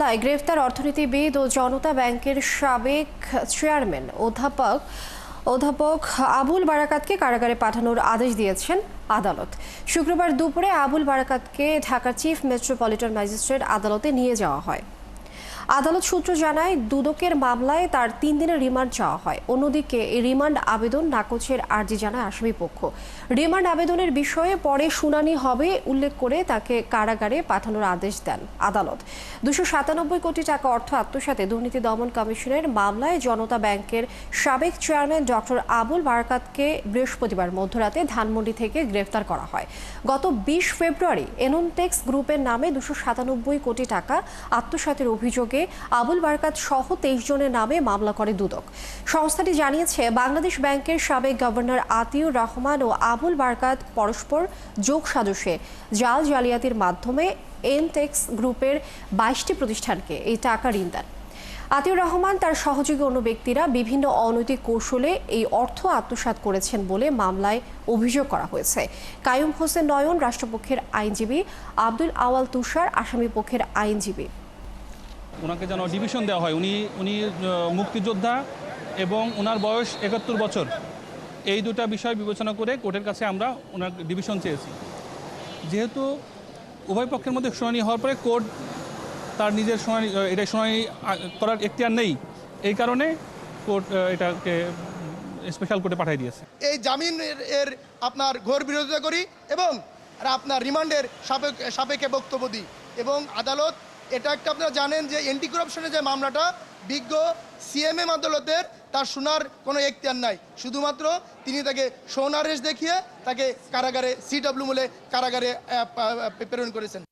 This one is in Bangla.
মামলায় গ্রেফতার অর্থনীতিবিদ ও জনতা ব্যাংকের সাবেক চেয়ারম্যান অধ্যাপক অধ্যাপক আবুল বারাকাতকে কারাগারে পাঠানোর আদেশ দিয়েছেন আদালত। শুক্রবার দুপুরে আবুল বারাকাতকে ঢাকার চিফ মেট্রোপলিটন ম্যাজিস্ট্রেট আদালতে নিয়ে যাওয়া হয়। আদালত সূত্র জানায়, দুদকের মামলায় তার তিন দিনের রিমান্ড চাওয়া হয়। অন্যদিকে এই রিমান্ড আবেদন নাকচের আর্জি জানায় আসামি পক্ষ। রিমান্ড আবেদনের বিষয়ে পরে শুনানি হবে উল্লেখ করে তাকে কারাগারে পাঠানোর আদেশ দেন আদালত। দুশো সাতানব্বই কোটি টাকা অর্থ আত্মসাতে দুর্নীতি দমন কমিশনের মামলায় জনতা ব্যাংকের সাবেক চেয়ারম্যান ডক্টর আবুল বারকাতকে বৃহস্পতিবার মধ্যরাতে ধানমন্ডি থেকে গ্রেফতার করা হয়। গত বিশ ফেব্রুয়ারি এননটেক্স গ্রুপের নামে দুশো সাতানব্বই কোটি টাকা আত্মসাতের অভিযোগে আবুল বারকাত সহ তেইশ জনের নামে মামলা করে দুদক। সংস্থাটি জানিয়েছে, বাংলাদেশ ব্যাংকের সাবেক গভর্নর আতিউর রহমান ও আবুল বারকাত পরস্পর যোগ সাজসে। জাল জালিয়াতির মাধ্যমে এনটেক্স গ্রুপের বাইশটি প্রতিষ্ঠানকে এই টাকা ঋণ দেন। আতিউর রহমান তার সহযোগী অন্য ব্যক্তিরা বিভিন্ন অনৈতিক কৌশলে এই অর্থ আত্মসাৎ করেছেন বলে মামলায় অভিযোগ করা হয়েছে। কায়ুম হোসেন নয়ন, রাষ্ট্রপক্ষের আইনজীবী, আব্দুল আওয়াল তুষার, আসামি পক্ষের আইনজীবী। ওনাকে যেন ডিভিশন দেওয়া হয়। উনি উনি মুক্তিযোদ্ধা এবং ওনার বয়স একাত্তর বছর। এই দুটা বিষয় বিবেচনা করে কোর্টের কাছে আমরা ওনার ডিভিশন চেয়েছি। যেহেতু উভয় পক্ষের মধ্যে শুনানি হওয়ার পরে কোর্ট তার নিজের শুনানি এটা শুনানি করার এখতিয়ার নেই। এই কারণে কোর্ট এটাকে স্পেশাল কোর্টে পাঠিয়ে দিয়েছে। এই জামিনের এর আপনার ঘোর বিরোধিতা করি এবং আপনার রিমান্ডের সাপেক্ষে বক্তব্য দিই এবং আদালত এটা একটা আপনারা জানেন যে এন্টি করাপশনের যে মামলাটা, বিজ্ঞ সিএমএম আদালতের তার শোনার কোনো এখতিয়ার নাই। শুধুমাত্র তিনি তাকে সোনারেশ দেখিয়ে তাকে কারাগারে সিডব্লিউ মূলে কারাগারে প্রেরণ করেছেন।